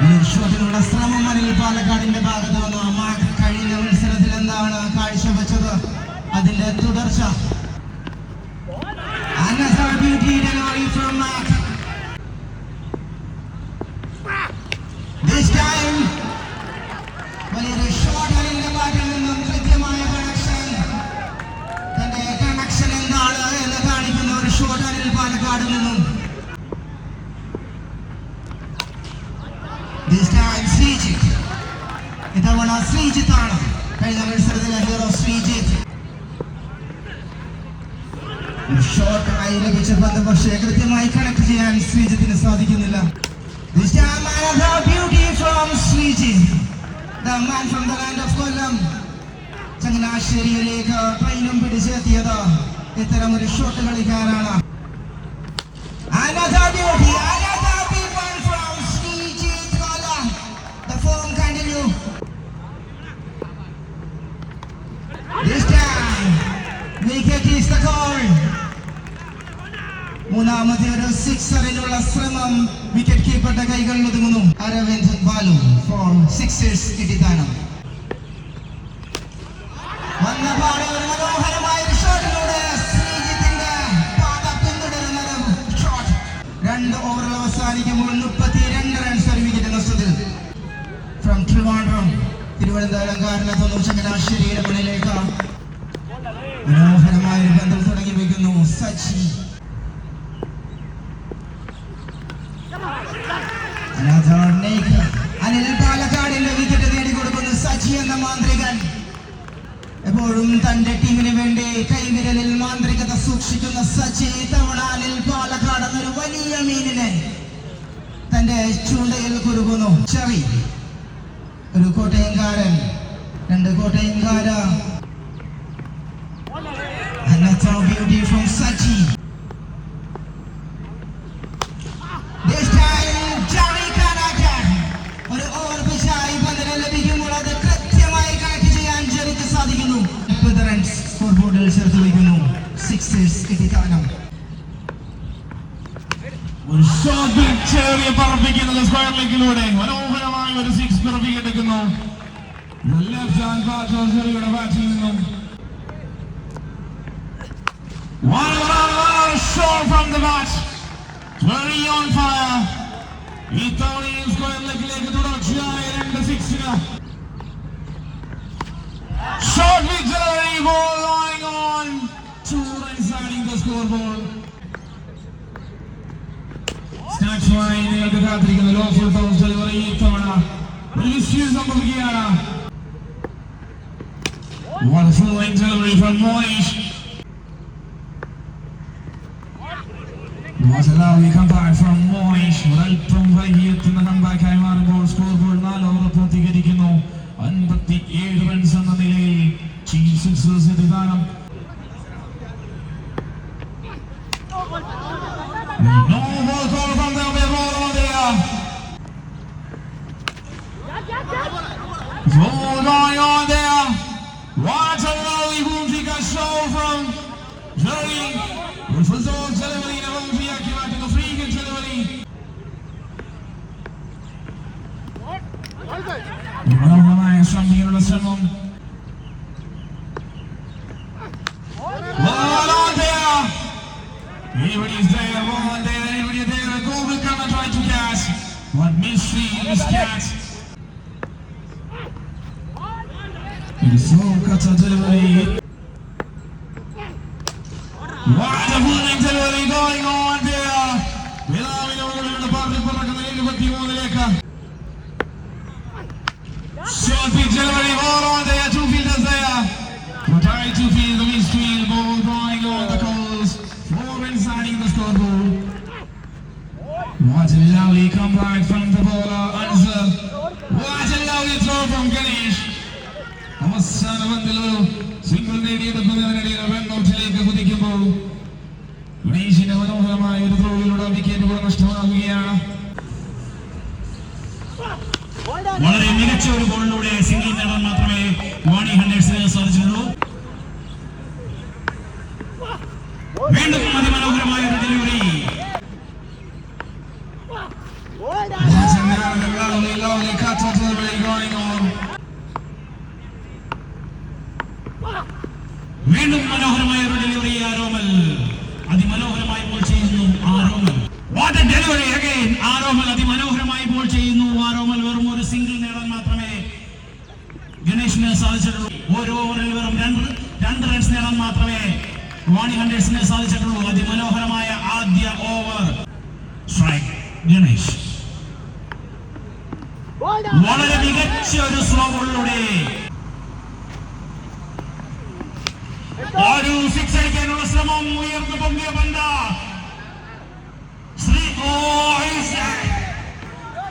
വിശ്വത്തിനുള്ള ശ്രമം അനിൽ പാലക്കാടിന്റെ ഭാഗത്ത് പക്ഷേ കൃത്യമായി കണക്ട് ചെയ്യാൻ ശ്രീജിത്തിന് സാധിക്കുന്നില്ല. ചങ്ങനാശ്ശേരിയിലേക്ക് ട്രെയിനും പിടിച്ചെത്തിയത്. ഇത്തരം ഒരു ഷോട്ട് കളിക്കാനാണ് This time, Mika keeps the call. മൂന്നാമത്തെ ഒരു സിക്സറിനുള്ള ശ്രമം വിക്കറ്റ് കീപ്പറുടെ കൈകളിൽ ഒതുങ്ങുന്നു. അരവിന്ദ് ബാലു ഫോർ സിക്സേഴ്സ് കിട്ടിത്താനം വന്ന മനോഹരമായ ഷോട്ട് രണ്ട് റൺസ് ഒരു വിക്കറ്റ് ഫ്രം ചങ്ങനാശ്ശേരിയുടെ മുന്നിലേക്ക്. മനോഹരമായ ഒരു തുടങ്ങി വെക്കുന്നു സച്ചി Another naked. അനിൽ പാലക്കാടിന്റെ വിക്കറ്റ് നേടിക്കൊടുക്കുന്നു സച്ചി എന്ന മാന്ത്രികൻ. എപ്പോഴും തന്റെ ടീമിന് വേണ്ടി കൈവിരലിൽ മാന്ത്രികത സൂക്ഷിക്കുന്ന സച്ചി തവണ അനിൽ പാലക്കാട് എന്നൊരു വലിയ മീനിനെ തന്റെ ചൂണ്ടയിൽ കുരുകുന്നു ചെറി. ഒരു കോട്ടയംകാരൻ. രണ്ട് കോട്ടയംകാര. Another beauty from Sachi. ചെറിയ പറപ്പിക്കുന്നത് സ്ക്വയർ ലെഗിലൂടെ മനോഹരമായ ഒരു സിക്സ് പിറപ്പിക്കെടുക്കുന്നു ബാറ്റ് ചെറിയുടെ ബാറ്റിൽ നിന്നും One run, one shot from the bat. Very on fire. ഇത്തവണയും സ്ക്വയർ ലെഗിലേക്ക് തുടർച്ചയായ രണ്ട് സിക്സിന് shot victory ball lying on two runs adding the. സ്നാച്ചുമായി നിങ്ങൾക്ക് കാത്തിരിക്കുന്ന ലോഫുൾ ഫുൾ ടൗൺ ഡെലിവറി ഇത്തവണ ഒരു മിസ്യൂസ് സംഭവിക്കുകയാണ് Wonderful line delivery from Moish. Was a lovely comeback from Moish. ഒരൽപ്പം വൈകി എത്തുന്ന കമ്പാക്കായി മാറുമ്പോൾ സ്കോർ ബോർഡ് നാല് ഓവർ പൂർത്തീകരിക്കുന്നു അൻപത്തി ഏഴ് റൺസ് എന്ന നിലയിൽ ചീഫ് സിക്സേഴ്സ് എതിർക്കാനം No Roll going on there. What a lovely boom kick show from Jerry. With his own delivery in a boom kick, activating a free kick delivery. മനോഹരമായ ശ്രമികളുടെ ശ്രമം Ball on there. Everybody's there, ball there, everybody there. A goal will come and try to catch. What mystery in this catch. It is so cut a delivery. Wonderful delivery going on there. വിലാവിനോടുള്ള party പറക്കുന്ന എഴുപത്തി മൂന്നിലേക്ക് Short pitch delivery, ball on there, two fielders there. Try to field the midfield, ball going on the coast. Four runs adding the scoreboard. What a lovely comeback from the bowler, Answer. What a lovely throw from Ganesh. അവസാന പന്തിൽ single നേടിയെടുക്കുന്നതിനിടയിൽ റൺഔട്ടിലേക്ക് കുതിക്കുമ്പോൾ ഗണേഷിന്റെ മനോഹരമായ ഒരു ത്രോയിലൂടെ wicket കൂടെ നഷ്ടമാകുകയാണ്. വളരെ മികച്ച ഒരു ബോളിലൂടെ single നേടാൻ മാത്രമേ വാണി ഹണ്ടേഴ്സിന് സാധിച്ചുള്ളൂ വീണ്ടും അതിമനോഹരമായ ഒരു delivery That's another lovely, lovely cut out to the way going on. വീണ്ടും മനോഹരമായ ഒരു ഡെലിവറി ആരോമൽ അതിമനോഹരമായി ബോൾ ചെയ്യുന്നു Aromal what a delivery again Aromal അതിമനോഹരമായി ബോൾ ചെയ്യുന്നു ആരോമൽ വെറും ഒരു സിംഗിൾ നേടാൻ മാത്രമേ ഗണേഷിന് സാധിച്ചിട്ടുള്ളൂ ഓരോ ഓവറിൽ വെറും രണ്ട് രണ്ട് റൺസ് നേടാൻ മാത്രമേ ഹണ്ടേഴ്സിന് സാധിച്ചിട്ടുള്ളൂ അതിമനോഹരമായ ആദ്യ ഓവർ. സ്ട്രൈക്ക് ഗണേഷ്. വളരെ മികച്ച ഒരു സ്ലോ ബോളിലൂടെ ഒരു സിക്സ് അടിക്കാനുള്ള ശ്രമം? ഉയർന്നു പൊങ്ങിയ പന്ത. ശ്രീ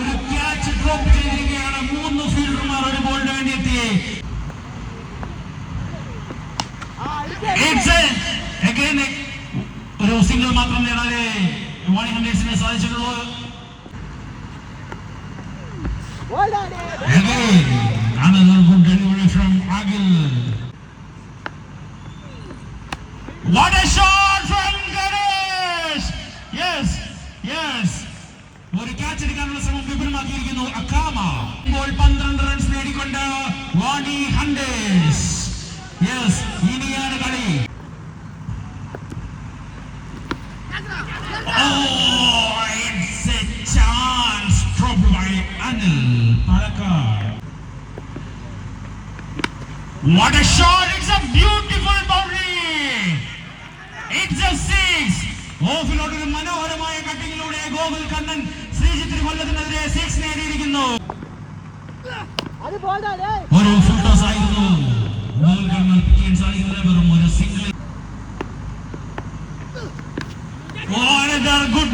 ഒരു ക്യാച്ച് ഡ്രോപ്പ് ചെയ്തിരിക്കുകയാണ്. മൂന്ന് ഫീൽഡർമാർ ഒരു ബോളിന് വേണ്ടി എത്തി It's a- again a- ഒരു സിംഗിൾ മാത്രം നേടാതെ വാണി ഹണ്ടേഴ്സിനെ സാധിച്ചിട്ടുള്ളൂ Again, another good delivery from Agil. What a shot from Ganesh! Yes, yes. ഒരു ക്യാച്ച് എടുക്കാനുള്ള ശ്രമം വിപുലമാക്കിയിരിക്കുന്നു അക്കാമ ഇപ്പോൾ പന്ത്രണ്ട് runs നേടിക്കൊണ്ട് Vani Hunters What a shot! It's a beautiful boundary! It's a six! ഓഫിലോട്ട് ഒരു മനോഹരമായ കട്ടിങ്ങിലൂടെ ഗോകുൽ കണ്ണൻ ശ്രീജിത്തിന് കൊല്ലത്തിനെതിരെ സിക്സ് നേടിയിരിക്കുന്നു ഒരു ഫുൾ ടോസ് ആയിരുന്നു ഗോകുൽ കണ്ണൻ പിടിക്കാൻ സാധിക്കുന്നത് വെറും ഒരു single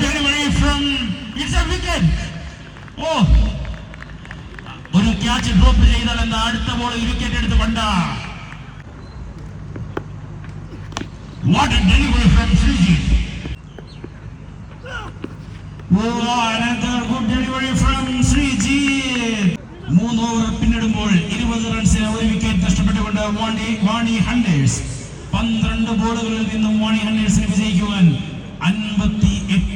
delivery from it's a wicket. Oh, ഒരു ക്യാച്ച് ഡ്രോപ്പ് എന്താ? അടുത്ത ബോൾ വിക്കറ്റ് എടുത്ത് കണ്ട വാട്ട് ഡെലിവറി ഫ്രം ശ്രീജിത്ത് മൂന്ന് ഓവർ പിന്നിടുമ്പോൾ ഇരുപത് റൺസിന് ഒരു വിക്കറ്റ് നഷ്ടപ്പെട്ടുകൊണ്ട് വാണി വാണി ഹണ്ടേഴ്സ് പന്ത്രണ്ട് ബോളുകളിൽ നിന്നും വാണി ഹണ്ടേഴ്സിന് വിജയിക്കുവാൻ അൻപത്തി എട്ട്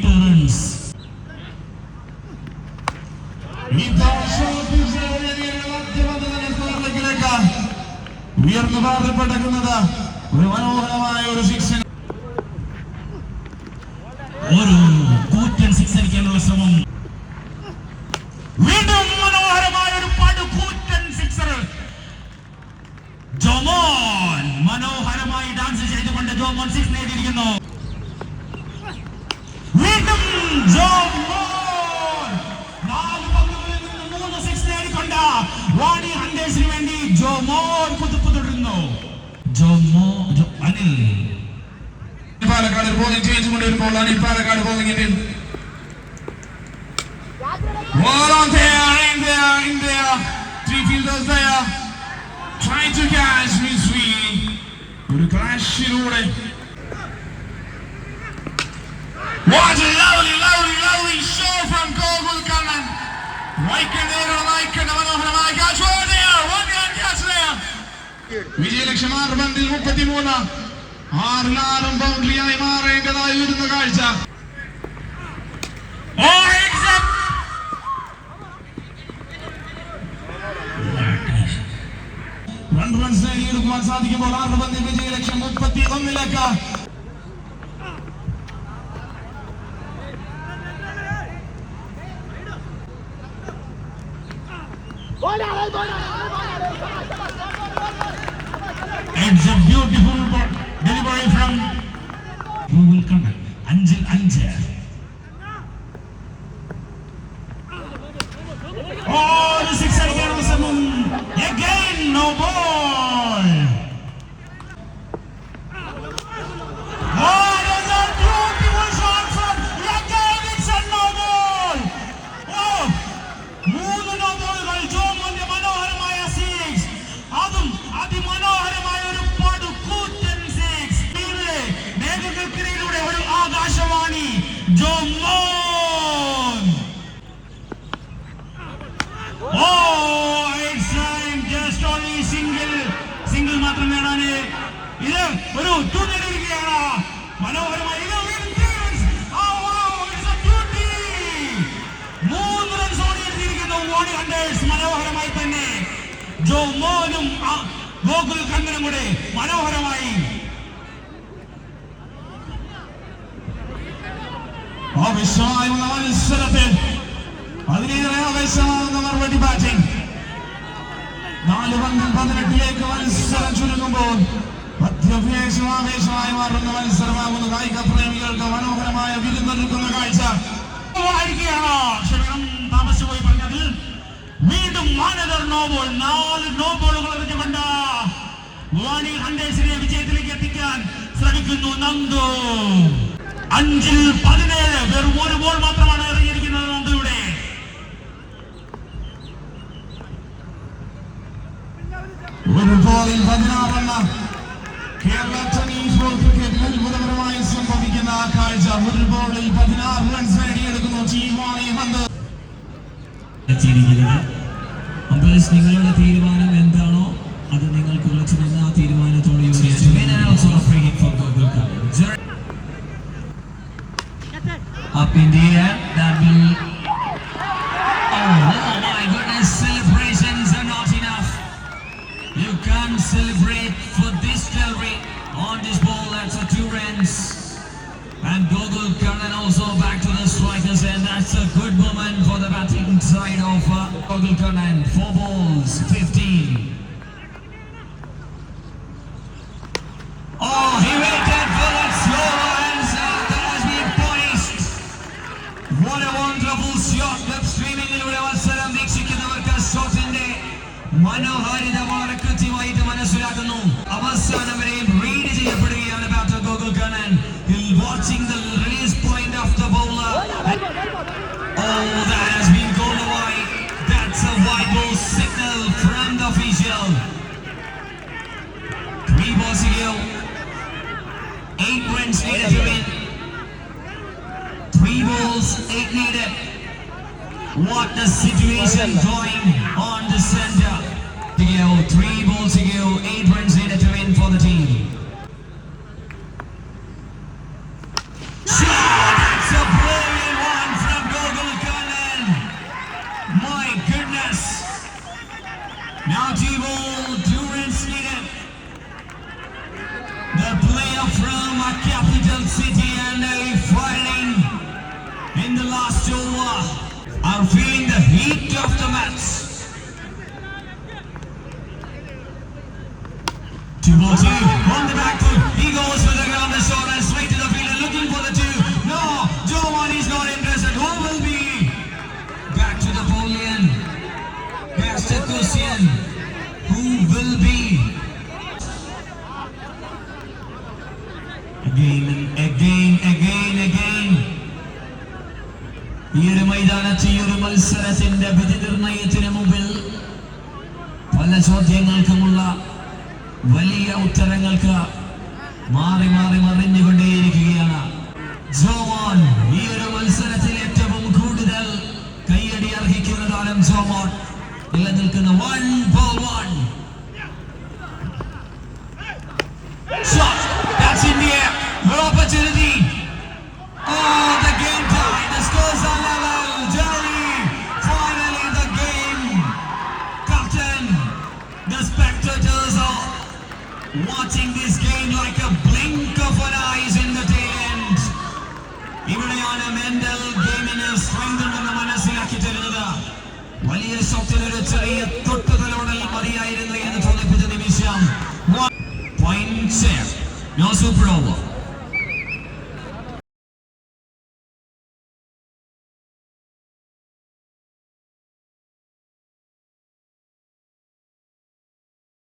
പാതപ്പെട്ടെക്കുന്നത് ഒരു മനോഹരമായ ഒരു സിക്സ് ഒരു കൂറ്റൻ സിക്സ് അടിക്കാനുള്ള ശ്രമം. വീണ്ടും മനോഹരമായ ഒരു പടുകൂറ്റൻ സിക്സർ ജോമോൻ മനോഹരമായി ഡാൻസ് ചെയ്തുകൊണ്ട് ജോമോൻ സിക്സ് നേടിയിരിക്കുന്നു. വീണ്ടും ജോമോൻ നാല് പന്തുകളിൽ നിന്ന് മൂന്ന് six Vani ഹണ്ടേഴ്സിന് Jomon Palakkad bowling change കൊണ്ടുവരുമ്പോൾ Anil Palakkad bowling Indian Ball on there, in there, in there. Three fielders there. Trying to catch Misri. ഒരു ക്ലാഷിലൂടെ What a lovely, lovely, lovely show from Gogul Kannan. വൈക്കണ്ടേറെ വൈക്കണ്ട മനോഹരമായ catch. Oh, there, one run catch there. വിജയലക്ഷ്യം ആറ് പന്തിൽ മുപ്പത്തിമൂന്ന് ആറിലാറും ബൗണ്ടറിയായി മാറേണ്ടതായി വരുന്ന കാഴ്ച. രണ്ട് runs നേടിയെടുക്കുവാൻ സാധിക്കുമ്പോൾ ആറ് വിജയ ലക്ഷം മുപ്പത്തി ഒന്നിലേക്ക് It's a beautiful bo- delivery from Google Kannan. അഞ്ചിൽ അഞ്ച് വിളിക്കുന്നതിലൂടെ ഒരു Akashvani Jomon oh just only single single മാത്രം നേടാന്. ഇത് ഒരു തുന്നിരിക്കുകയാണ് മനോഹരമായി മൂന്ന് റൺസ് ഓടിയെത്തിയിരിക്കുന്നു ഓടി ഹണ്ടേഴ്സ് മനോഹരമായി തന്നെ. ജോമോനും ഗോകുൽ കണ്ണനും കൂടെ മനോഹരമായി ആവശ്യമായുള്ള മത്സരത്തിൽ അതിനേറെ ആവേശമാകുന്ന മറുപടി ബാറ്റിംഗ്. നാല് പന്തും പതിനെട്ടിലേക്ക് മത്സരം ചുരുങ്ങുമ്പോൾ അത്യവേശം ആവേശമായി മാറുന്ന മത്സരമാകുന്ന കായിക പ്രേമികൾക്ക് മനോഹരമായ വിരുന്നൊരുക്കുന്ന കാഴ്ച. താമസിച്ചുപോയി പറഞ്ഞത്. വീണ്ടും മാനദർ നോ ബോൾ നാല് നോ ബോളുകൾ എറിഞ്ഞുകൊണ്ട് വാണി ഹണ്ടേഴ്സിനെ വിജയത്തിലേക്ക് എത്തിക്കാൻ ശ്രമിക്കുന്നു നന്ദു. അഞ്ചിൽ പതിനേഴ് വെറും ഒരു ബോൾ മാത്രമാണ് എറിഞ്ഞിരിക്കുന്നത് ഇവിടെ ഒരു ബോളിൽ പതിനാറെണ്ണം കേരള ടെന്നീസ് ബോൾ ക്രിക്കറ്റിൽ അത്ഭുതകരമായി സംഭവിക്കുന്ന ആ കാഴ്ച. ഒരു ബോളിൽ പതിനാറ് റൺസ് നേടിയെടുക്കുന്നു ടീം വാണി ഹന്ത് അമ്പേഴ്സ് നിങ്ങളുടെ തീരുമാനം എന്താണോ അത് നിങ്ങൾക്ക് ഉറച്ചു നിന്ന് ആ തീരുമാനത്തോട് യോജിച്ച് that will. Oh, oh my goodness! Celebrations are not enough. You can't celebrate for this delivery on this ball. That's a two runs. And Gogol Karnan also back to the strikers and that's a good moment for the batting side of uh, Gogol Karnan. Four balls, 15. That has been away. That's a signal from the official. Three balls to go. Eight runs needed to win. Three balls, eight needed. What a situation going on the center. Three balls to go, eight runs needed to win for the team. ഒരു ഈ ഒരു മത്സരത്തിന്റെ വിധി നിർണയത്തിന് മുമ്പിൽ പല ചോദ്യങ്ങൾക്കുമുള്ള വലിയ ഉത്തരങ്ങൾക്ക് മാറി മാറി മറിഞ്ഞുകൊണ്ടേയിരിക്കുകയാണ്. ജോമോൻ ഈ ഒരു മത്സരത്തിൽ ഏറ്റവും കൂടുതൽ കൈയടി അർഹിക്കുന്ന താരം ജോമോൻ. നിലനിൽക്കുന്ന one ball one watching this game like a blink of an eyes in the day end. ഇവിടെയാണ് മെന്റൽ ഗെയിമിന് സ്ട്രെങ്ത് ഉണ്ടെന്ന് മനസ്സിലാക്കി തരുന്നത് വലിയ ഒരു ചെറിയ തൊട്ടുതലോടൽ മതിയായിരുന്നു എന്ന് തോന്നിപ്പിച്ച നിമിഷം പോയിന്റ് നോ super over.